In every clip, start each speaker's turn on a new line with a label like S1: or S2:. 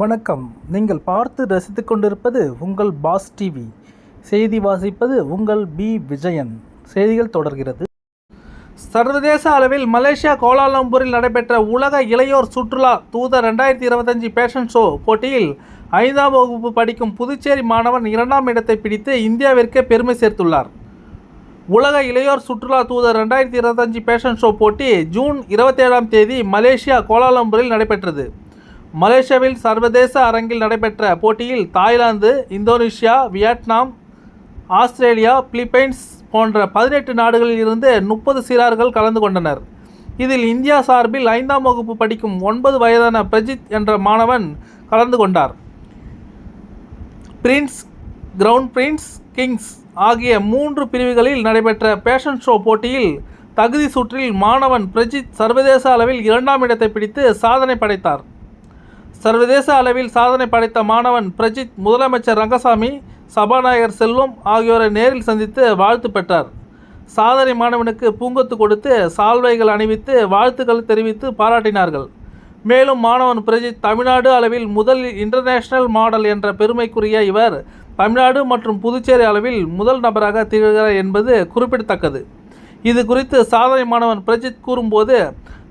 S1: வணக்கம். நீங்கள் பார்த்து ரசித்து கொண்டிருப்பது உங்கள் பாஸ் டிவி. செய்தி வாசிப்பது உங்கள் பி. விஜயன். செய்திகள் தொடர்கிறது. சர்வதேச அளவில் மலேசியா கோலாலம்பூரில் நடைபெற்ற உலக இளையோர் சுற்றுலா தூதர் ரெண்டாயிரத்தி இருபத்தஞ்சி பேஷன் ஷோ போட்டியில் ஐந்தாம் வகுப்பு படிக்கும் புதுச்சேரி மாணவன் இரண்டாம் இடத்தை பிடித்து இந்தியாவிற்கே பெருமை சேர்த்துள்ளார். உலக இளையோர் சுற்றுலா தூதர் ரெண்டாயிரத்தி இருபத்தஞ்சி பேஷன் ஷோ போட்டி ஜூன் இருபத்தேழாம் தேதி மலேசியா கோலாலம்பூரில் நடைபெற்றது. மலேசியாவில் சர்வதேச அரங்கில் நடைபெற்ற போட்டியில் Thailand Indonesia Vietnam Australia Philippines போன்ற பதினெட்டு நாடுகளில் இருந்து முப்பது சிறார்கள் கலந்து கொண்டனர். இதில் இந்தியா சார்பில் ஐந்தாம் வகுப்பு படிக்கும் ஒன்பது வயதான பிரஜித் என்ற மாணவன் கலந்து கொண்டார். பிரின்ஸ் கிரவுண்ட் பிரின்ஸ் கிங்ஸ் ஆகிய மூன்று பிரிவுகளில் நடைபெற்ற பேஷன் ஷோ போட்டியில் தகுதி சுற்றில் மாணவன் பிரஜித் சர்வதேச அளவில் இரண்டாம் இடத்தை பிடித்து சாதனை படைத்தார். சர்வதேச அளவில் சாதனை படைத்த மாணவன் பிரஜித் முதலமைச்சர் ரங்கசாமி சபாநாயகர் செல்வம் ஆகியோரை நேரில் சந்தித்து வாழ்த்து பெற்றார். சாதனை மாணவனுக்கு பூங்கொத்து கொடுத்து சால்வைகள் அணிவித்து வாழ்த்துக்கள் தெரிவித்து பாராட்டினார்கள். மேலும் மாணவன் பிரஜித் தமிழ்நாடு அளவில் முதல் இன்டர்நேஷனல் மாடல் என்ற பெருமைக்குரிய இவர் தமிழ்நாடு மற்றும் புதுச்சேரி அளவில் முதல் நபராக திகழ்கிறார் என்பது குறிப்பிடத்தக்கது. இது குறித்து சாதனை மாணவன் பிரஜித் கூறும்போது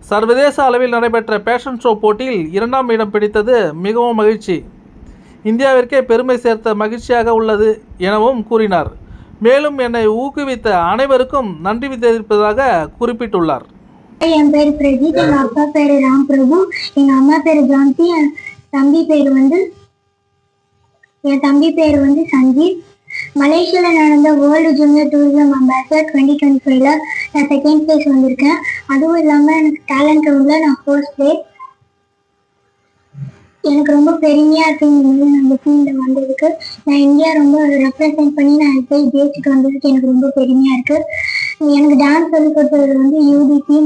S1: சர்வதேச அளவில் நடைபெற்ற பேஷன் ஷோ போட்டியில் இரண்டாம் இடம் பிடித்தது மிகவும் மகிழ்ச்சி. இந்தியாவிற்கே பெருமை சேர்த்த மகிழ்ச்சியாக உள்ளது எனவும் கூறினார். மேலும் என்னை ஊக்குவித்த அனைவருக்கும் நன்றி தெரிவிப்பதாக குறிப்பிட்டுள்ளார்.
S2: என் பேர் பிரதீப் எங்க அப்பா பேரு ராம் பிரபு எங்க அம்மா பேரு பிராந்தி என் தம்பி பேர் வந்து என் தம்பி பேர் வந்து சஞ்சீவ். மலேசியால நடந்த world junior tourism ambassador twenty twenty ஃபைவ்ல நான் செகண்ட் பிளேஸ் வந்திருக்கேன். அதுவும் இல்லாம எனக்கு டேலண்ட் ரவுண்ட்ல நான் ஃபர்ஸ்ட் பிளேஸ் எனக்கு ரொம்ப பெருமையா இருக்குது இந்த மாதிரி நம்ம ஃபீல்ட்ல வந்ததுக்கு. நான் இந்தியா ரொம்ப ரெப்ரசென்ட் பண்ணி நான் போய் ஜெயிச்சுட்டு வந்ததுக்கு எனக்கு ரொம்ப பெருமையா இருக்கு. எனக்கு டான்ஸ் சொல்லி கொடுத்தது வந்து யூடிபி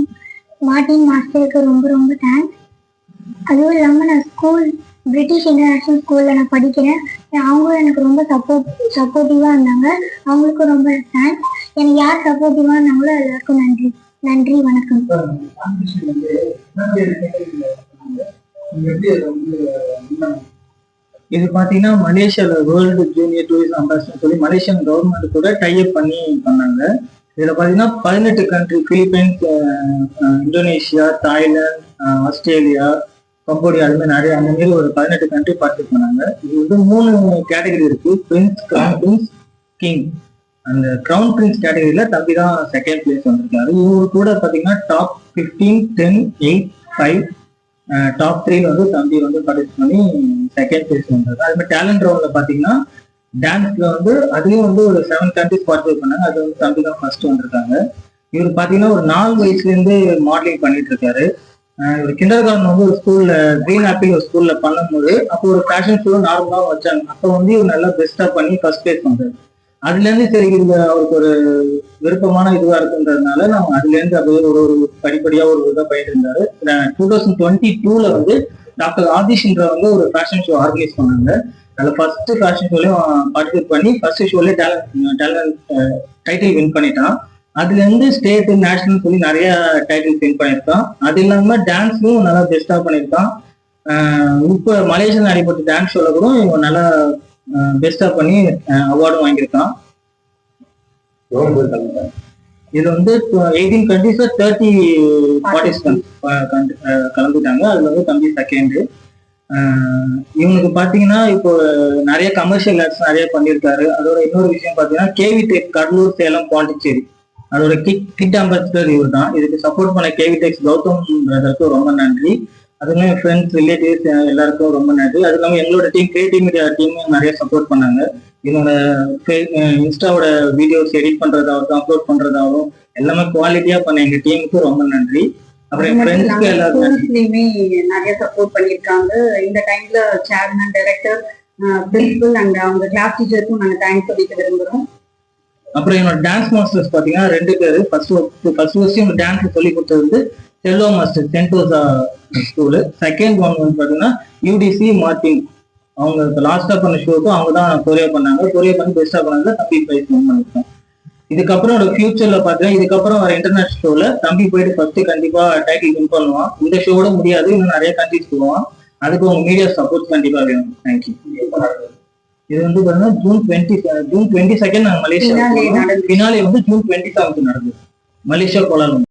S2: மார்டின் மாஸ்டருக்கு ரொம்ப ரொம்ப தேங்க்ஸ் அதுவும் இல்லாமல் நான் ஸ்கூல் பிரிட்டிஷ் இன்டர்நேஷ்னல் ஸ்கூலில் நான் படிக்கிறேன். அவங்களும் எனக்கு ரொம்ப சப்போர்ட் சப்போர்ட்டிவாக இருந்தாங்க. அவங்களுக்கும் ரொம்ப தேங்க்ஸ் எனக்கு யார் சப்போர்ட்டிவாக இருந்தாங்களோ எல்லாருக்கும் நன்றி. நன்றி வணக்கம்.
S3: இது பாத்தீங்கன்னா மலேசியால வேர்ல்டு ஜூனியர் டூரிசம் அம்பாசிடர் சொல்லி மலேசியன் கவர்மெண்ட் கூட டைப் பண்ணி பண்ணாங்க. இதுல பாத்தீங்கன்னா பதினெட்டு country Philippines Indonesia Thailand Australia Cambodia அது மாதிரி நிறைய அந்த மாதிரி ஒரு பதினெட்டு கண்ட்ரி பார்ட்டிசிபேட் பண்ணாங்க. இது வந்து மூணு கேட்டகரி இருக்கு. பிரின்ஸ் கிரவுன் பிரின்ஸ் கிங் அந்த கிரவுன் பிரின்ஸ் கேட்டகரியில தம்பி தான் செகண்ட் பிளேஸ் வந்திருக்காரு. இவரு கூட பாத்தீங்கன்னா top fifteen ten eight five top த்ரீல வந்து தம்பி வந்து பார்ட்டிசிபேட் பண்ணி செகண்ட் பிளேஸ் வந்தாரு அது மாதிரி டேலண்ட் ரவுண்ட்ல பாத்தீங்கன்னா டான்ஸ்ல வந்து அதுலயும் வந்து ஒரு செவன் கண்ட்ரிஸ் பார்ட்டிசிபேட் பண்ணாங்க. அது வந்து தம்பி தான் ஃபர்ஸ்ட் வந்திருக்காங்க. இவர் பாத்தீங்கன்னா ஒரு நாலு வயசுல இருந்து மாடலிங் பண்ணிட்டு இருக்காரு. கிண்டர் கார்டன் வந்து ஒரு ஸ்கூல்ல கிரீன் ஆப்பிள் ஒரு ஸ்கூல்ல பண்ணும்போது அப்போ ஒரு ஃபேஷன் ஷோ நார்மலா வச்சாங்க. அப்போ வந்து இவர் நல்லா பெஸ்டா பண்ணி ஃபர்ஸ்ட் பிளேஸ் பண்றாரு. அதுல இருந்து சரி இது அவருக்கு ஒரு விருப்பமான இதுவா இருக்குன்றதுனால நம்ம அதுல இருந்து அப்படியே ஒரு ஒரு படிப்படியா ஒரு இதா பண்ணிட்டு இருந்தாரு. டூ தௌசண்ட் டுவெண்ட்டி டூல வந்து டாக்டர் ஆதிஷ்ன்ற வந்து ஒரு ஃபேஷன் ஷோ ஆர்கனைஸ் பண்ணாங்க. அதுல ஃபர்ஸ்ட் ஃபேஷன் ஷோலயும் பார்ட்டிசிபேட் பண்ணி ஃபர்ஸ்ட் ஷோலேயே டேலண்ட் டேலண்ட் டைட்டில் வின் பண்ணிட்டான். அதுல இருந்து ஸ்டேட் நேஷனல் சொல்லி நிறைய டைட்டில் வின் பண்ணியிருக்கான். அது இல்லாம டான்ஸ்லயும் நல்லா பெஸ்டா பண்ணியிருக்கான். இப்ப மலேசியா நடைபெற்ற டான்ஸ் ஷோல கூட இவன் நல்லா பெஸ்டா பண்ணி அவார்டும் வாங்கியிருக்கான். இது வந்து எயிட்டீன் கண்ட்ரிஸ்ல தேர்ட்டி பார்ட்டிசிபென்ட் கலந்துட்டாங்க. அதுல வந்து தம்பி செகண்ட் இவனுக்கு பாத்தீங்கன்னா இப்போ நிறைய கமர்ஷியல் ஆட்ஸ் நிறைய பண்ணியிருக்காரு. அதோட இன்னொரு விஷயம் பாத்தீங்கன்னா கேவி டெக் கடலூர் சேலம் பாண்டிச்சேரி அதோட கிட் கிட் அம்பாசிடர் இவர் தான் இதுக்கு சப்போர்ட் பண்ண கேவி டெக்ஸ் கௌதம் பிரதருக்கு ரொம்ப நன்றி. அதுவுமே ஃப்ரெண்ட்ஸ் ரிலேட்டிவ்ஸ் எல்லாருக்கும் ரொம்ப நன்றி. அது இல்லாமல் எங்களோட டீம் கிரியேட்டிவ் மீடியா டீம் நிறைய சப்போர்ட் பண்ணாங்க. என்னோட இன்ஸ்டாவோட வீடியோஸ் எடிட் பண்றதாகட்டும் அப்லோட் பண்றதாகவும் எல்லாமே குவாலிட்டியா பண்ண எங்க டீமுக்கு ரொம்ப நன்றி. அப்புறம் ஃப்ரெண்ட்ஸ்க்கு
S4: ஸ்கூல்ஸ்லயுமே நிறைய சப்போர்ட் பண்ணியிருக்காங்க. இந்த டைம்ல சேர்மன் டைரக்டர் பிரின்சிபல் அண்ட் அவங்க கிளாஸ் டீச்சருக்கும் நாங்க தேங்க்ஸ் சொல்லிக்க விரும்புறோம்.
S3: அப்புறம் என்னோட டான்ஸ் மாஸ்டர்ஸ் பாத்தீங்கன்னா ரெண்டு பேரு. ஃபர்ஸ்ட் ஃபர்ஸ்ட் வருஷம் டான்ஸ் சொல்லி கொடுத்தது வந்து Cello master Sentosa school second one வந்து பாத்தீங்கன்னா யூடிசி மார்டின் அவங்க லாஸ்ட்டாக லாஸ்டா பண்ண ஷோக்கும் அவங்க தான் கொரியா பண்ணாங்க. கொரியா பண்ணி பெஸ்டா பண்ணாங்க. தம்பி ப்ரைஸ் வின் பண்ணிருக்கோம் இதுக்கப்புறம் ஃபியூச்சர்ல பாத்தீங்கன்னா இதுக்கப்புறம் வர இன்டர்நேஷனல் ஷோல தம்பி போயிட்டு ஃபர்ஸ்ட் கண்டிப்பா டைட்டில் வின் பண்ணுவான். இந்த ஷோட முடியாது. இன்னும் நிறைய கண்ட்ரிஸ் போவான். அதுக்கு உங்க மீடியா சப்போர்ட் கண்டிப்பா வேணும். தேங்க்யூ இது வந்து பாத்தீங்கன்னா June twenty June twenty second நாங்கள் மலேசியா. பினாலே வந்து ஜூன் டுவெண்ட்டி செவன்த் நடந்தது மலேசியா கோலாலம்